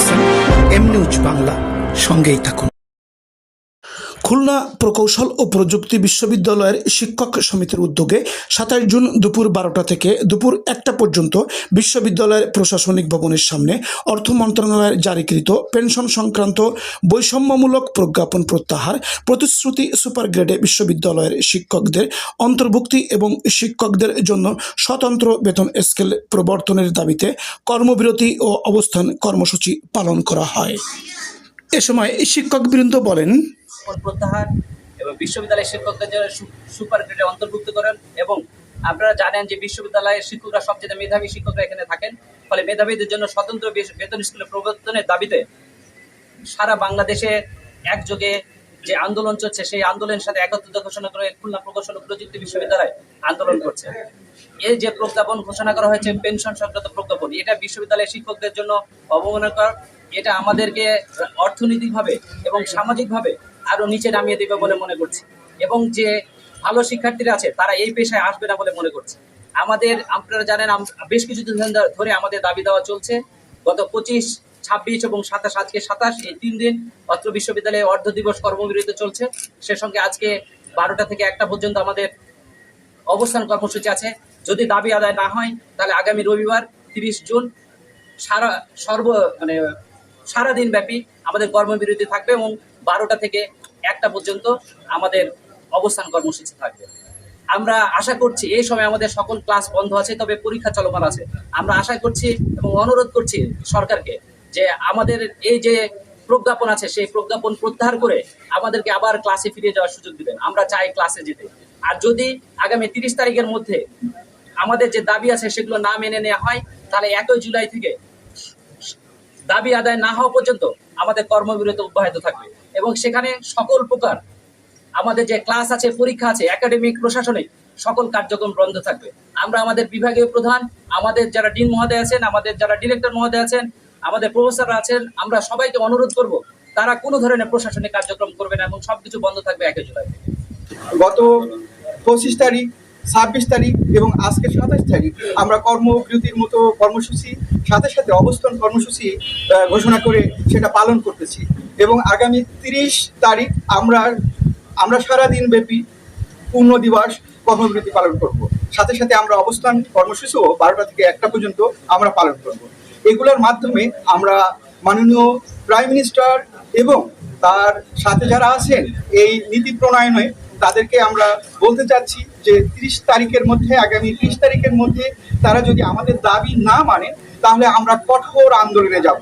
দেখছেন M news Bangla সঙ্গেই থাকুন। খুলনা প্রকৌশল ও প্রযুক্তি বিশ্ববিদ্যালয়ের শিক্ষক সমিতির উদ্যোগে সাতাশ জুন দুপুর বারোটা থেকে দুপুর একটা পর্যন্ত বিশ্ববিদ্যালয়ের প্রশাসনিক ভবনের সামনে অর্থ মন্ত্রণালয়ের জারিকৃত পেনশন সংক্রান্ত বৈষম্যমূলক প্রজ্ঞাপন প্রত্যাহার, প্রতিশ্রুতি সুপার গ্রেডে বিশ্ববিদ্যালয়ের শিক্ষকদের অন্তর্ভুক্তি এবং শিক্ষকদের জন্য স্বতন্ত্র বেতন স্কেল প্রবর্তনের দাবিতে কর্মবিরতি ও অবস্থান কর্মসূচি পালন করা হয়। এ সময় শিক্ষকবৃন্দ বলেন পদ প্রত্যাহার এবং বিশ্ববিদ্যালয়ের শিক্ষকদের সুপার গ্রেডে অন্তর্ভুক্ত করেন এবং আপনারা জানেন যে বিশ্ববিদ্যালয়ের শিক্ষকরা সবচেয়ে মেধাবী শিক্ষকরা এখানে থাকেন। ফলে মেধাবীদের জন্য স্বতন্ত্র বেতন স্কুলে প্রবর্তনের দাবিতে সারা বাংলাদেশে একযোগে যে আন্দোলন চলছে, সেই আন্দোলনের সাথে একত্রিত ঘোষণা করে খুলনা প্রকৌশল প্রযুক্তি বিশ্ববিদ্যালয় আন্দোলন করছে। এই যে প্রজ্ঞাপন ঘোষণা করা হয়েছে, পেনশন সংক্রান্ত প্রজ্ঞাপন, এটা বিশ্ববিদ্যালয়ের শিক্ষকদের জন্য অবমাননাকর, এটা আমাদেরকে অর্থনৈতিকভাবে এবং সামাজিকভাবে আরও নিচে নামিয়ে দেবে বলে মনে করছি। এবং যে ভালো শিক্ষার্থীরা আছে, তারা এই পেশায় আসবে না বলে মনে করছে। আমাদের, আপনারা জানেন বেশ কিছুদিন ধরে আমাদের দাবি দেওয়া চলছে। গত পঁচিশ, ছাব্বিশ এবং সাতাশ, আজকে সাতাশ, এই তিন দিন অত্র বিশ্ববিদ্যালয়ে অর্ধ দিবস কর্মবিরতি চলছে। সে সঙ্গে আজকে বারোটা থেকে একটা পর্যন্ত আমাদের অবস্থান কর্মসূচি আছে। যদি দাবি আদায় না হয়, তাহলে আগামী রবিবার, তিরিশ জুন, সারা, সর্ব মানে সারাদিন ব্যাপী আমাদের কর্মবিরতি থাকবে এবং বারোটা থেকে একটা পর্যন্ত আমাদের অবস্থান কর্মসূচি থাকবে। আমরা আশা করছি এই সময় আমাদের সকল ক্লাস বন্ধ আছে, তবে পরীক্ষা চলমান আছে। আমরা আশা করছি এবং অনুরোধ করছি সরকারকে যে আমাদের এই যে প্রজ্ঞাপন আছে, সেই প্রজ্ঞাপন প্রত্যাহার করে আমাদেরকে আবার ক্লাসে ফিরে যাওয়ার সুযোগ দিবেন। আমরা চাই ক্লাসে যেতে। আর যদি আগামী তিরিশ তারিখের মধ্যে আমাদের যে দাবি আছে সেগুলো না মেনে নেওয়া হয়, তাহলে একই জুলাই থেকে দাবি আদায় না হওয়া পর্যন্ত আমাদের কর্মবিরতি অব্যাহত থাকবে। এবং সেখানে সকল প্রকার আমাদের যে ক্লাস আছে, পরীক্ষা আছে একাডেমিক প্রশাসনিক, সকল কার্যক্রম বন্ধ থাকবে। আমরা আমাদের বিভাগীয় প্রধান, আমাদের যারা ডিন মহোদয় আছেন, আমাদের যারা ডিরেক্টর মহোদয় আছেন, আমাদের প্রফেসররা আছেন, আমরা সবাইকে অনুরোধ করব, তারা কোনো ধরনের প্রশাসনিক কার্যক্রম করবে না এবং সবকিছু বন্ধ থাকবে একই জুলাই। গত পঁচিশ তারিখ, ছাব্বিশ তারিখ এবং আজকে সাতাশ তারিখ আমরা কর্মবিরতির মতো কর্মসূচি, সাথে সাথে অবস্থান কর্মসূচি ঘোষণা করে সেটা পালন করতেছি। এবং আগামী তিরিশ তারিখ আমরা আমরা সারাদিন ব্যাপী পূর্ণ দিবস কর্মবিরতি পালন করব। সাথে সাথে আমরা অবস্থান কর্মসূচিও বারোটা থেকে একটা পর্যন্ত আমরা পালন করব। এগুলোর মাধ্যমে আমরা মাননীয় প্রাইম মিনিস্টার এবং তার সাথে যারা আছেন এই নীতি প্রণয়নে তাদেরকে আমরা বলতে চাচ্ছি যে তিরিশ তারিখের মধ্যে, আগামী তিরিশ তারিখের মধ্যে তারা যদি আমাদের দাবি না মানে তাহলে আমরা কঠোর আন্দোলনে যাব।